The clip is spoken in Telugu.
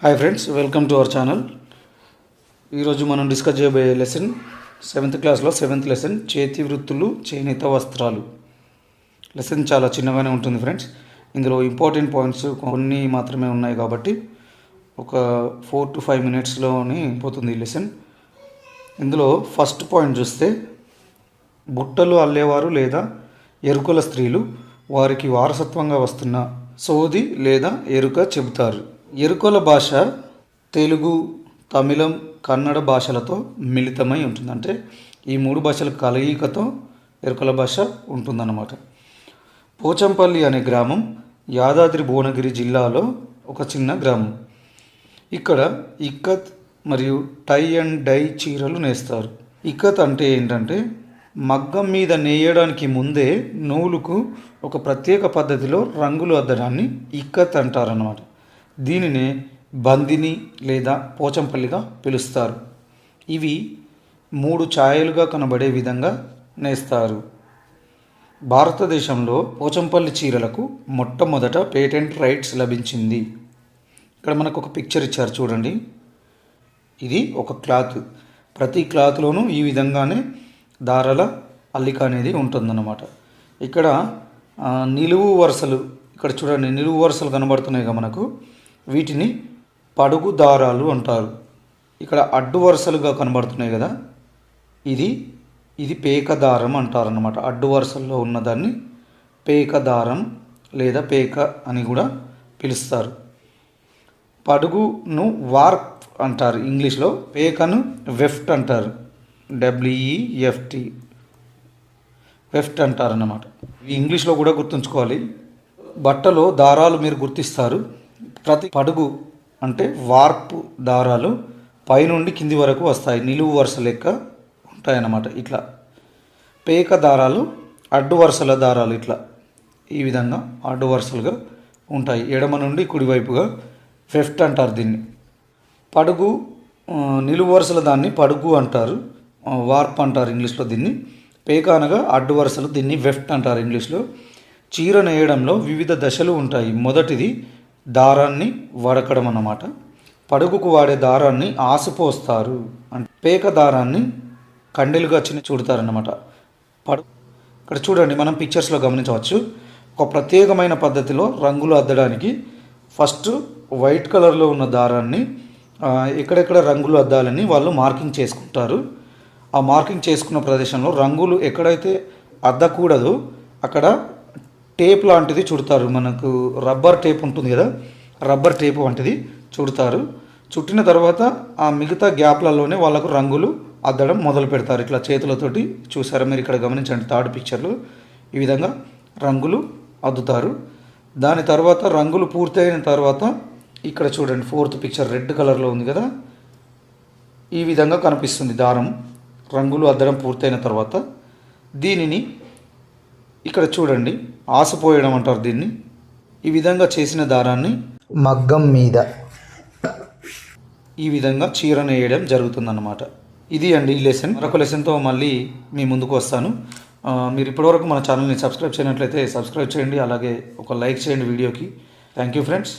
Hi friends welcome to our channel ఈరోజు మనం డిస్కస్ చేయబోయే లెసన్ సెవెంత్ క్లాస్లో సెవెంత్ లెసన్ చేతి వృత్తులు చేనేత వస్త్రాలు. లెసన్ చాలా చిన్నగానే ఉంటుంది ఫ్రెండ్స్ ఇందులో ఇంపార్టెంట్ పాయింట్స్ కొన్ని మాత్రమే ఉన్నాయి కాబట్టి ఒక ఫోర్ టు ఫైవ్ మినిట్స్లోనే పోతుంది ఈ లెసన్ ఇందులో ఫస్ట్ పాయింట్ చూస్తే బుట్టలు అల్లేవారు లేదా ఎరుకల స్త్రీలు వారికి వారసత్వంగా వస్తున్న సోది లేదా ఎరుక చెబుతారు. ఎరుకల భాష తెలుగు తమిళం కన్నడ భాషలతో మిళితమై ఉంటుంది. అంటే ఈ మూడు భాషల కలయికతో ఎరుకల భాష ఉంటుందన్నమాట. పోచంపల్లి అనే గ్రామం యాదాద్రి భువనగిరి జిల్లాలో ఒక చిన్న గ్రామం. ఇక్కడ ఇక్కత్ మరియు టై అండ్ డై చీరలు నేస్తారు. ఇక్కత్ అంటే ఏంటంటే మగ్గం మీద నేయడానికి ముందే నూలుకు ఒక ప్రత్యేక పద్ధతిలో రంగులు అద్దడాన్ని ఇక్కత్ అంటారన్నమాట. దీనినే బందిని లేదా పోచంపల్లిగా పిలుస్తారు. ఇవి మూడు ఛాయలుగా కనబడే విధంగా నేస్తారు. భారతదేశంలో పోచంపల్లి చీరలకు మొట్టమొదట పేటెంట్ రైట్స్ లభించింది. ఇక్కడ మనకు ఒక పిక్చర్ ఇచ్చారు చూడండి. ఇది ఒక క్లాత్. ప్రతి క్లాత్లోనూ ఈ విధంగానే దారాల అల్లిక అనేది ఉంటుందన్నమాట. ఇక్కడ నిలువు వరుసలు ఇక్కడ చూడండి నిలువు వరుసలు కనబడుతున్నాయి కదా మనకు. వీటిని పడుగు దారాలు అంటారు. ఇక్కడ అడ్డు వరుసలుగా కనబడుతున్నాయి కదా. ఇది ఇది పేక దారం అంటారన్నమాట. అడ్డు వరుసల్లో ఉన్నదాన్ని పేక దారం లేదా పేక అని కూడా పిలుస్తారు. పడుగును వార్ప్ అంటారు ఇంగ్లీష్లో పేకను వెఫ్ట్ అంటారు. డబ్ల్యూఈఎఫ్టి వెఫ్ట్ అంటారన్నమాట. ఇంగ్లీష్లో కూడా గుర్తుంచుకోవాలి. బట్టలో దారాలు మీరు గుర్తిస్తారు. ప్రతి పడుగు అంటే వార్ప్ దారాలు పైనుండి కింది వరకు వస్తాయి. నిలువు వరుస లెక్క ఉంటాయన్నమాట. ఇట్లా పేక దారాలు అడ్డు వరుసల దారాలు ఇట్లా ఈ విధంగా అడ్డు వరుసలుగా ఉంటాయి. ఎడమ నుండి కుడివైపుగా ఫెఫ్ట్ అంటారు దీన్ని. పడుగు నిలువు వరుసల దాన్ని పడుగు అంటారు. వార్ప్ అంటారు ఇంగ్లీష్లో దీన్ని. పేక అనగా అడ్డు వరుసలు దీన్ని వెఫ్ట్ అంటారు ఇంగ్లీష్లో. చీర నేయడంలో వివిధ దశలు ఉంటాయి. మొదటిది దారాన్ని వడకడం అన్నమాట. పడుగుకు వాడే దారాన్ని ఆసిపోస్తారు అంటే పేక దారాన్ని కండెలుగా చిన్న చూడతారన్నమాట. పడు ఇక్కడ చూడండి మనం పిక్చర్స్లో గమనించవచ్చు. ఒక ప్రత్యేకమైన పద్ధతిలో రంగులు అద్దడానికి ఫస్ట్ వైట్ కలర్లో ఉన్న దారాన్ని ఎక్కడెక్కడ రంగులు అద్దాలని వాళ్ళు మార్కింగ్ చేసుకుంటారు. ఆ మార్కింగ్ చేసుకున్న ప్రదేశంలో రంగులు ఎక్కడైతే అద్దకూడదో అక్కడ టేప్ లాంటిది చుడతారు. మనకు రబ్బర్ టేప్ ఉంటుంది కదా రబ్బర్ టేప్ వంటిది చుడతారు. చుట్టిన తర్వాత ఆ మిగతా గ్యాప్లలోనే వాళ్ళకు రంగులు అద్దడం మొదలు పెడతారు. ఇట్లా చేతులతోటి చూసారా మీరు ఇక్కడ గమనించండి థర్డ్ పిక్చర్లు. ఈ విధంగా రంగులు అద్దుతారు. దాని తర్వాత రంగులు పూర్తయిన తర్వాత ఇక్కడ చూడండి ఫోర్త్ పిక్చర్ రెడ్ కలర్లో ఉంది కదా. ఈ విధంగా కనిపిస్తుంది దారం. రంగులు అద్దడం పూర్తయిన తర్వాత దీనిని ఇక్కడ చూడండి ఆసిపోయడం అంటారు దీన్ని. ఈ విధంగా చేసిన దారాన్ని మగ్గం మీద ఈ విధంగా చీర నేయడం జరుగుతుందన్నమాట. ఇది అండి ఈ లెసన్ మరొక లెసన్తో మళ్ళీ మీ ముందుకు వస్తాను. మీరు ఇప్పటివరకు మన ఛానల్ని సబ్స్క్రైబ్ చేయనట్లయితే సబ్స్క్రైబ్ చేయండి అలాగే ఒక లైక్ చేయండి వీడియోకి. Thank you friends